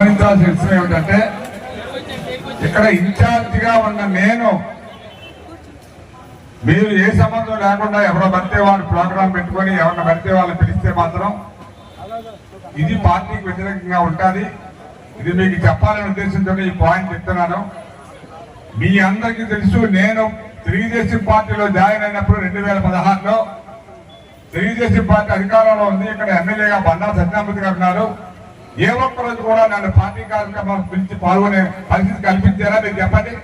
గమనించాల్సిన ఏమిటంటే ఇక్కడ ఇన్ఛార్జిగా ఉన్న నేను మీరు ఏ సంబంధం లేకుండా ఎవరో పడితే వాళ్ళు ప్రోగ్రాం పెట్టుకొని ఎవరిని పడితే వాళ్ళని పిలిస్తే మాత్రం ఇది పార్టీకి వ్యతిరేకంగా ఉంటుంది. ఇది మీకు చెప్పాలనే ఉద్దేశంతో ఈ పాయింట్ చెప్తున్నాను. మీ అందరికీ తెలుసు నేను తెలుగుదేశం పార్టీలో జాయిన్ అయినప్పుడు రెండు వేల పదహారులో తెలుగుదేశం పార్టీ అధికారంలో ఉంది. ఇక్కడ ఎమ్మెల్యేగా బండా సత్యనామూర్తి గారు ఉన్నారు. ఏ ఒక్క రోజు కూడా నన్ను పార్టీ కార్యక్రమాలు పిలిచి పాల్గొనే పరిస్థితి కల్పించారా? మీరు చెప్పండి.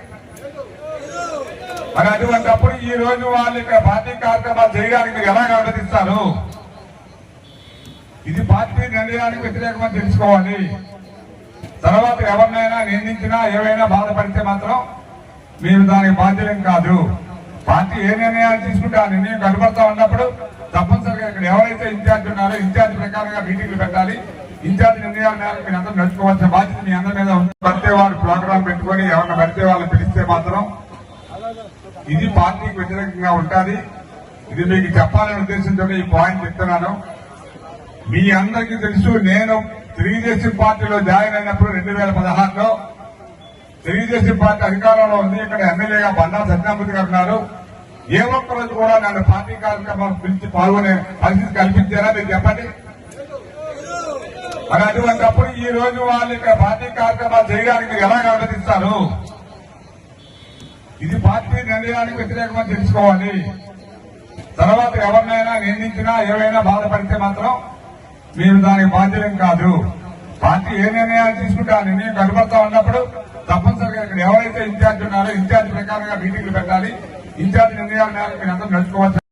మరి అటువంటిప్పుడు ఈ రోజు వాళ్ళు ఇక్కడ పార్టీ కార్యక్రమాలు చేయడానికి మీరు ఎలా అనుమతిస్తారు? ఇది పార్టీ నిర్ణయానికి వ్యతిరేకమని తెలుసుకోవాలి. తర్వాత ఎవరినైనా నిందించినా ఏవైనా బాధపడితే మాత్రం మీరు దానికి బాధ్యులం కాదు. పార్టీ ఏ నిర్ణయాలు తీసుకుంటే ఆ నిర్ణయం కనబడతా ఉన్నప్పుడు తప్పనిసరిగా ఇక్కడ ఎవరైతే ఇన్ఛార్జ్ ఉన్నారో ఇన్ఛార్జ్ ప్రకారంగా మీటింగ్లు పెట్టాలి. ఇన్ఛార్జ్ నిర్ణయాల మేరకు మీరు అందరూ నడుచుకోవాల్సిన బాధ్యత మీ అందరి మీద ఉంది. పడితే వాళ్ళు ప్రోగ్రాం పెట్టుకొని ఎవరిని పడితే వాళ్ళు పిలిస్తే మాత్రం ఇది పార్టీకి వ్యతిరేకంగా ఉంటుంది ఇది మీకు చెప్పాలనే ఉద్దేశంతో ఈ పాయింట్ చెప్తున్నాను. మీ అందరికీ తెలుసు నేను తెలుగుదేశం పార్టీలో జాయిన్ అయినప్పుడు రెండు వేల పదహారులో తెలుగుదేశం పార్టీ అధికారంలో ఉంది. ఇక్కడ ఎమ్మెల్యేగా బండా సత్యామూర్తి గారు ఉన్నారు. ఏ ఒక్క రోజు కూడా నన్ను పార్టీ కార్యక్రమం పిలిచి పాల్గొనే పరిస్థితి కల్పించారా? మీరు చెప్పండి. మరి అటువంటిప్పుడు ఈ రోజు వాళ్ళు ఇక్కడ పార్టీ కార్యక్రమాలు చేయడానికి మీరు ఎలా అనుమతిస్తారు? ఇది పార్టీ నిర్ణయానికి వ్యతిరేకమని తెలుసుకోవాలి. తర్వాత ఎవరినైనా నిందించినా ఏవైనా బాధపడితే మాత్రం మీరు దానికి బాధ్యులం కాదు. పార్టీ ఏ నిర్ణయాలు తీసుకుంటే ఆ నిర్ణయం కనబడతా ఉన్నప్పుడు ఎవరైతే ఇన్ఛార్జ్ ఉన్నారో ఇన్ఛార్జ్ ప్రకారంగా మీటింగ్లు పెట్టాలి. ఇన్ఛార్జ్ నిర్ణయాల మేరకు మీరు అందరూ నడుచుకోవచ్చు